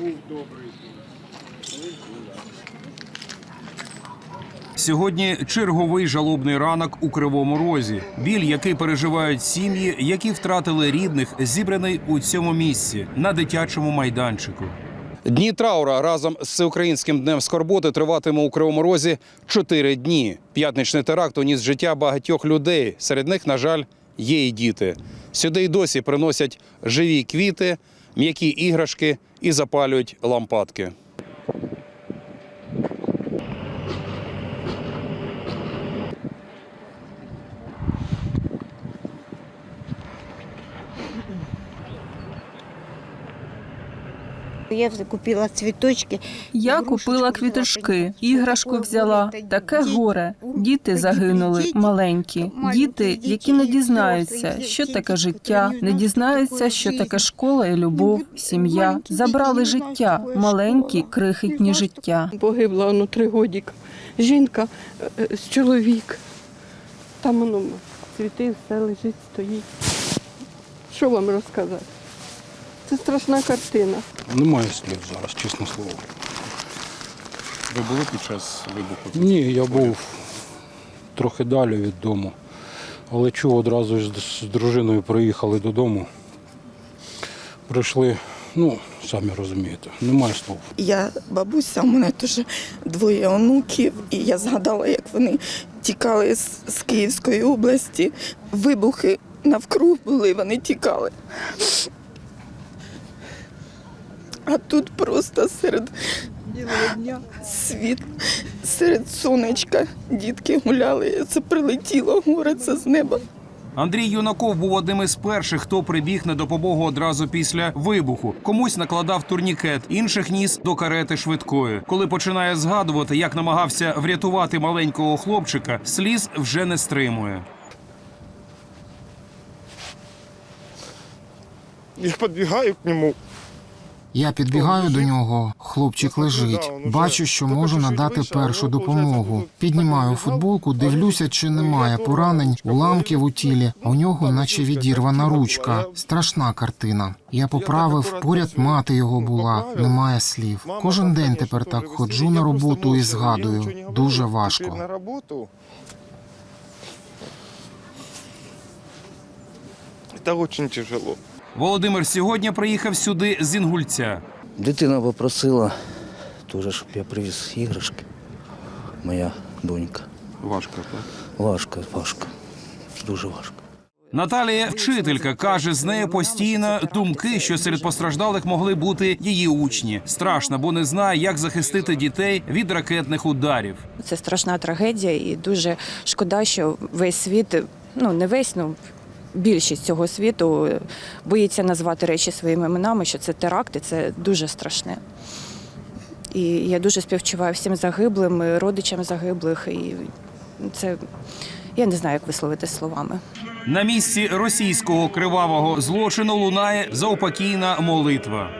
був добрий. Сьогодні черговий жалобний ранок у кривому розі. Біль, який переживають сім'ї, які втратили рідних, зібраний у цьому місці на дитячому майданчику. Дні траура разом з всеукраїнським днем скорботи триватиме у кривому розі чотири дні. П'ятничний теракт уніс життя багатьох людей. Серед них, на жаль, є і діти. Сюди й досі приносять живі квіти м'які іграшки і запалюють лампадки. Я вже купила цвіточки. Я купила квіточки, іграшку взяла. Таке горе. Діти загинули маленькі. Діти, які не дізнаються, що таке життя, не дізнаються, що таке школа і любов, Ну, сім'я. Забрали життя, маленькі, крихітні життя. Погибла воно три годіка. Жінка е, з чоловік. Там воно цвіти, все лежить, стоїть. Що вам розказати? Це страшна картина. Немає слів зараз, чесне слово. Ви були під час вибуху? Ні, я був трохи далі від дому. Але чув одразу з дружиною приїхали додому. Прийшли, ну, самі розумієте, немає слов. Я бабуся, у мене теж двоє онуків, і я згадала, як вони тікали з, з Київської області. Вибухи навкруг були, вони тікали. А тут просто серед дня світ, серед сонечка дітки гуляли. Це прилетіло горе, це з неба. Андрій Юнаков був одним із перших, хто прибіг на допомогу одразу після вибуху. Комусь накладав турнікет, інших ніс до карети швидкої. Коли починає згадувати, як намагався врятувати маленького хлопчика, сліз вже не стримує. Я підбігаю к нему. Я підбігаю до нього, хлопчик лежить. Бачу, що можу надати першу допомогу. Піднімаю футболку, дивлюся, чи немає поранень, уламків у тілі. У нього, наче відірвана ручка. Страшна картина. Я поправив, поряд мати його була. Немає слів. Кожен день тепер так ходжу на роботу і згадую. Дуже важко. Це дуже тяжело. Володимир сьогодні приїхав сюди з Інгульця. Дитина попросила теж, щоб я привіз іграшки. Моя донька. Важко, так? Важко, важко. Дуже важко. Наталія, вчителька, каже, з нею постійно думки, що серед постраждалих могли бути її учні. Страшно, бо не знає, як захистити дітей від ракетних ударів. Це страшна трагедія, і дуже шкода, що весь світ, ну не весь, ну більшість цього світу боїться назвати речі своїми іменами, що це теракт, і це дуже страшне. І я дуже співчуваю всім загиблим, родичам загиблих. І це я не знаю, як висловити словами. На місці російського кривавого злочину лунає заупокійна молитва.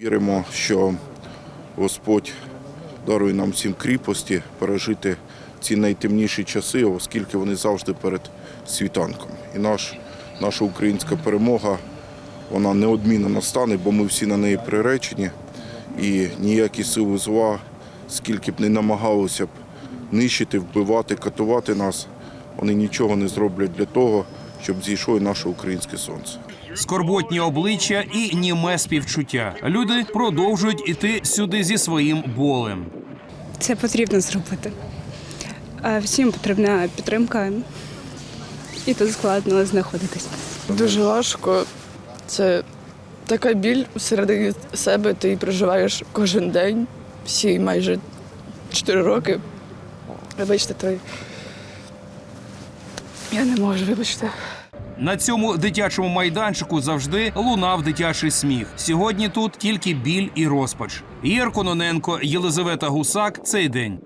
Віримо, що Господь дарує нам всім кріпості пережити ці найтемніші часи, оскільки вони завжди перед світанком. І наш, наша українська перемога вона неодмінно настане, бо ми всі на неї приречені. І ніякі сили зла, скільки б не намагалися б нищити, вбивати, катувати нас, вони нічого не зроблять для того, щоб зійшло і наше українське сонце. Скорботні обличчя і німе співчуття. Люди продовжують іти сюди зі своїм болем. Це потрібно зробити. Всім потрібна підтримка. І тут складно знаходитись. Дуже важко. Це така біль всередині себе, ти її проживаєш кожен день, всі майже 4 роки. Вибачте, той. Я не можу, вибачте. На цьому дитячому майданчику завжди лунав дитячий сміх. Сьогодні тут тільки біль і розпач. Єрко Ноненко, Єлизавета Гусак. Цей день.